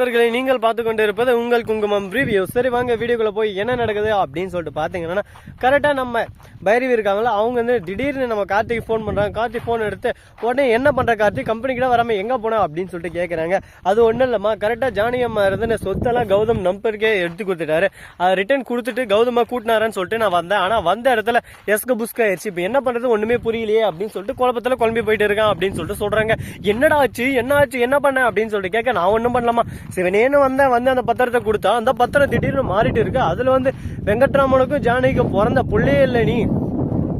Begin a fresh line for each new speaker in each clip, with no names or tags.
நண்பர்களை நீங்கள் பார்த்து கொண்டு இருப்பது உங்கள் குங்குமம் ரிவ்யூ சரி வாங்க வீடியோக்குள்ள போய் என்ன நடக்குது அப்படின்னு சொல்லிட்டு பார்த்தீங்கன்னா கரெக்டாக நம்ம பைரவி இருக்காங்களா அவங்க வந்து திடீர்னு நம்ம கார்த்திக் ஃபோன் பண்ணுறாங்க கார்த்திக் ஃபோன் எடுத்து உடனே என்ன பண்ணுற கார்த்திக்? கம்பெனி கூட வராமல் எங்கே போனோம் அப்படின்னு சொல்லிட்டு கேட்குறாங்க அது ஒன்றும் இல்லைம்மா கரெக்டாக ஜானகி அம்மா இருந்து சொத்தெல்லாம் கௌதம் நம்பருக்கே எடுத்து கொடுத்துட்டாரு. அதை ரிட்டர்ன் கொடுத்துட்டு கௌதமாக கூட்டினாரன்னு சொல்லிட்டு நான் வந்தேன். ஆனால் வந்த இடத்துல எஸ்க புஸ்க் ஆயிடுச்சு. இப்போ என்ன பண்ணுறது ஒன்றுமே புரியலையே அப்படின்னு சொல்லிட்டு குழப்பத்தில் குழம்பி போயிட்டு இருக்கான் அப்படின்னு சொல்லிட்டு சொல்கிறாங்க என்னடா ஆச்சு? என்ன ஆச்சு? என்ன பண்ண? அப்படின்னு சொல்லிட்டு கேட்க நான் ஒன்றும் பண்ணலாமா சிவனேன்னு வந்தேன் வந்து அந்த பத்திரத்தை கொடுத்தா அந்த பத்திரம் திடீர்னு மாறிட்டு இருக்கு. அதில் வந்து வெங்கட்ராமனுக்கும் ஜானகிக்கும் பிறந்த பிள்ளையே இல்லை நீ.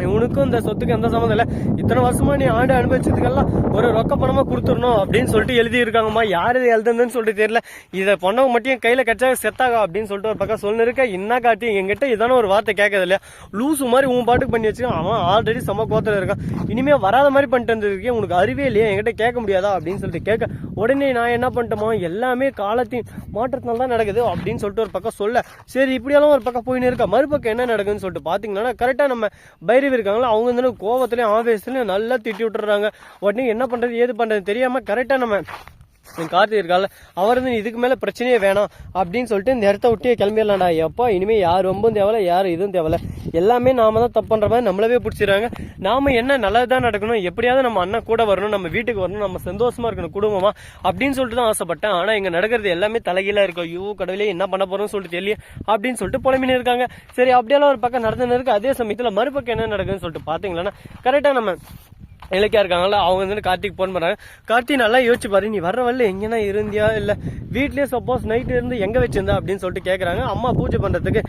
உனக்கும் இந்த சொத்துக்கு எந்த சம்மந்தம் இல்லை. இத்தனை வருஷமா நீ ஆண்டு அனுபவிச்சதுக்கெல்லாம் ஒரு ரொக்க பணமா கொடுத்துடணும் அப்படின்னு சொல்லிட்டு எழுதி இருக்காங்கம்மா யார் இது எழுதுனதுன்னு சொல்லிட்டு தெரியல. இதை பண்ணவங்க மட்டும் கையில் கையில செத்தாகா அப்படின்னு சொல்லிட்டு ஒரு பக்கம் சொல்லு இருக்க என்ன காட்டி எங்கிட்ட இதான ஒரு வார்த்தை கேட்கறது இல்லையா? லூசு மாதிரி உன் பாட்டுக்கு பண்ணி வச்சு அவன் ஆல்ரெடி செம்ம கோத்துல இருக்கான். இனிமே வராத மாதிரி பண்ணிட்டு இருந்திருக்கேன் உனக்கு அறிவே இல்லையா? என்கிட்ட கேட்க முடியாதா? அப்படின்னு சொல்லிட்டு கேட்க. உடனே நான் என்ன பண்ணிட்டோமோ எல்லாமே காலத்தின் மாற்றத்தினால தான் நடக்குது அப்படின்னு சொல்லிட்டு ஒரு பக்கம் சொல்ல. சரி இப்படியெல்லாம் ஒரு பக்கம் போயின்னு இருக்கா. மறுபக்கம் என்ன நடக்குதுன்னு சொல்லிட்டு பாத்தீங்கன்னா கரெக்டா நம்ம பைரவி இருக்காங்களா அவங்க வந்து கோவத்துலேயும் ஆவேசத்துலயும் நல்லா திட்டி விட்டுறாங்க. உடனே என்ன பண்றது ஏது பண்றது தெரியாம கரெக்டா நம்ம கார்த்திக் இருக்கால அவர் வந்து இதுக்கு மேல பிரச்சனையே வேணாம் அப்படின்னு சொல்லிட்டு இந்த இடத்த விட்டே கிளம்பிடலாம்டா. எப்போ இனிமே யார் ரொம்பவும் தேவையில்ல யார் இதுவும் தேவையில்ல எல்லாமே நாம தான் தப்பு பண்ற மாதிரி நம்மளவே பிடிச்சிடுறாங்க. நாம என்ன நல்லதுதான் நடக்கணும் எப்படியாவது நம்ம அண்ணன் கூட வரணும் நம்ம வீட்டுக்கு வரணும் நம்ம சந்தோஷமா இருக்கணும் குடும்பமா அப்படின்னு சொல்லிட்டு தான் ஆசைப்பட்டேன். ஆனா இங்க நடக்கிறது எல்லாமே தலைகீழா இருக்கும் ஐயோ கடவுளே என்ன பண்ண போறோம்னு சொல்லிட்டு தெரியல அப்படின்னு சொல்லிட்டு புலம்பின்னு இருக்காங்க. சரி அப்படியெல்லாம் ஒரு பக்கம் நடந்துன்னு இருக்கு. அதே சமயத்துல மறுபக்கம் என்ன நடக்குதுன்னு சொல்லிட்டு பாத்தீங்களா கரெக்டா நம்ம இலக்கியா இருக்காங்கல்ல அவங்க வந்து கார்த்திக் ஃபோன் பண்ணாங்க கார்த்திக் நல்லா யோசிச்சு பாரு நீ வர வரல எங்கன்னா இருந்தியா இல்லை வீட்லேயே சப்போஸ் நைட்டு இருந்து எங்கே வச்சிருந்தா அப்படின்னு சொல்லிட்டு கேட்குறாங்க அம்மா பூஜை பண்ணுறதுக்கு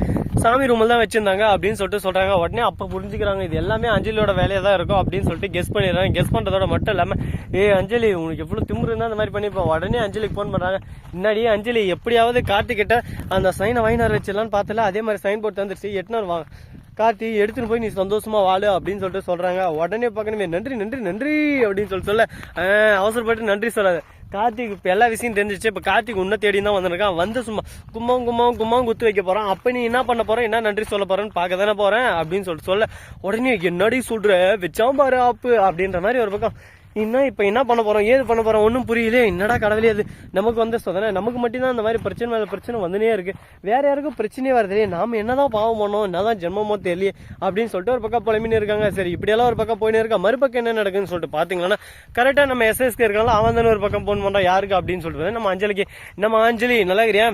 சாமி ரூமில் தான் வச்சிருந்தாங்க அப்படின்னு சொல்லிட்டு சொல்கிறாங்க உடனே அப்போ புரிஞ்சுக்கிறாங்க இது எல்லாமே அஞ்சலியோட வேலையாக தான் இருக்கும் அப்படின்னு சொல்லிட்டு கெஸ் பண்ணிடுறாங்க. கெஸ் பண்ணுறதோட மட்டும் இல்லாமல் ஏ அஞ்சலி உனக்கு எவ்வளோ திமுரு இருந்தால் அந்த மாதிரி பண்ணிப்போம் உடனே அஞ்சலிக்கு ஃபோன் பண்ணுறாங்க முன்னாடியே அஞ்சலி எப்படியாவது கார்த்திகிட்ட அந்த சைனை வைனார் வச்சிடலான்னு பார்த்தல அதே மாதிரி சைன் போட்டு வந்துருச்சு எட்டுனார் வாங்க. கார்த்தி எடுத்துன்னு போய் நீ சந்தோஷமா வாழு அப்படின்னு சொல்லிட்டு சொல்றாங்க. உடனே பார்க்கணுமே நன்றி நன்றி நன்றி அப்படின்னு சொல்லி சொல்ல அவசரப்பட்டு நன்றி சொல்லாத. கார்த்திக் இப்போ எல்லா விஷயம் தெரிஞ்சிச்சு இப்போ கார்த்திக் உன்ன தேடி தான் வந்திருக்கான். வந்து சும்மா கும்பம் கும்பம் கும்பம் குத்து வைக்க போகிறான் அப்போ நீ என்ன பண்ண போகிறேன் என்ன நன்றி சொல்ல போகிறேன்னு பார்க்க தானே போகிறேன் அப்படின்னு சொல்லிட்டு சொல்ல உடனே என்னடி சொல்கிற வச்சாம் பாரு ஆப்பு அப்படின்ற மாதிரி ஒரு பக்கம். இன்னும் இப்போ என்ன பண்ண போறோம்? ஏது பண்ண போறோம்? ஒன்றும் புரியலையே. என்னடா கடவுளே அது நமக்கு வந்து சொதனே. நமக்கு மட்டும்தான் அந்த மாதிரி பிரச்சனை மேலே பிரச்சனை வந்துனே இருக்கு. வேற யாருக்கும் பிரச்சனையே வரதில்லையே நாம் நாம என்னதான் பாவம் பண்ணோம் என்னதான் ஜென்மமோ தெரியலையே அப்படின்னு சொல்லிட்டு ஒரு பக்கம் புலம்பின்னு இருக்காங்க. சரி இப்படியெல்லாம் ஒரு பக்கம் போயின்னு இருக்கா? மறுபக்கம் என்ன நடக்குதுன்னு சொல்லிட்டு பாத்தீங்கன்னா கரெக்டா நம்ம எஸ்எஸ்கே இருக்காங்களா அவன் தானே ஒரு பக்கம் போன் பண்றான். யாருக்கு அப்படின்னு சொல்லிட்டு நம்ம அஞ்சலிக்கு. நம்ம அஞ்சலி நல்லா இருக்கிறியா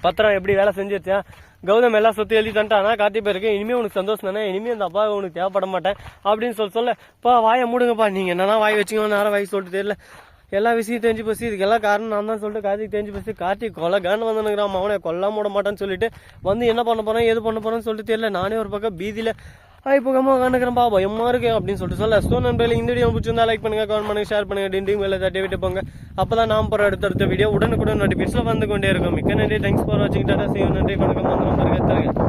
பத்திரம் எப்படி வேலை செஞ்சிருச்சா கௌதம் எல்லா சொத்து எழுதி தந்துட்டானா? கார்த்தி பேருக்கு இனிமே உனக்கு சந்தோஷம் தானே? இனிமே அந்த அப்பா உனக்கு தேவைப்பட மாட்டேன் அப்படின்னு சொல்லி சொல்ல. பா வாயை மூடுங்கப்பா. நீங்க என்னன்னா வாய் வச்சுக்கோ நேரம் வாய் சொல்லிட்டு தெரியல. எல்லா விஷயம் தெரிஞ்சு போச்சு. இதுக்கெல்லாம் காரணம் நான் தான் சொல்லிட்டு கார்த்திக் தெரிஞ்சு போச்சு. கார்த்திக் கொலை காண்டு வந்துனுங்கிறான் அவனை கொல்ல மூட மாட்டேன்னு சொல்லிட்டு வந்து என்ன பண்ண போறேன் எது பண்ண போறேன்னு சொல்லிட்டு தெரியல. நானே ஒரு பக்கம் பீதியில இப்போ கம்மா காண்டுக்கிறேன்ப்பா பயமா இருக்கு அப்படின்னு சொல்லிட்டு சொல்ல. ஸோ நண்பர்களே இந்த வீடியோ பிடிச்சிருந்தா லைக் பண்ணுங்க கமெண்ட் பண்ணுங்க ஷேர் பண்ணுங்க டிண்டிங் மேலே தட்டி விட்டு போங்க. அப்போ தான் நாம் போற அடுத்தடுத்த வீடியோ உடனுக்குடன் நோட்டிஃபிகேஷன் வந்து கொண்டே இருக்கும். மிக்க நன்றி தேங்க்ஸ் ஃபார் வாட்சிங் டாடா செய்யும் நன்றி வணக்கம் வந்து நம்பருக்கு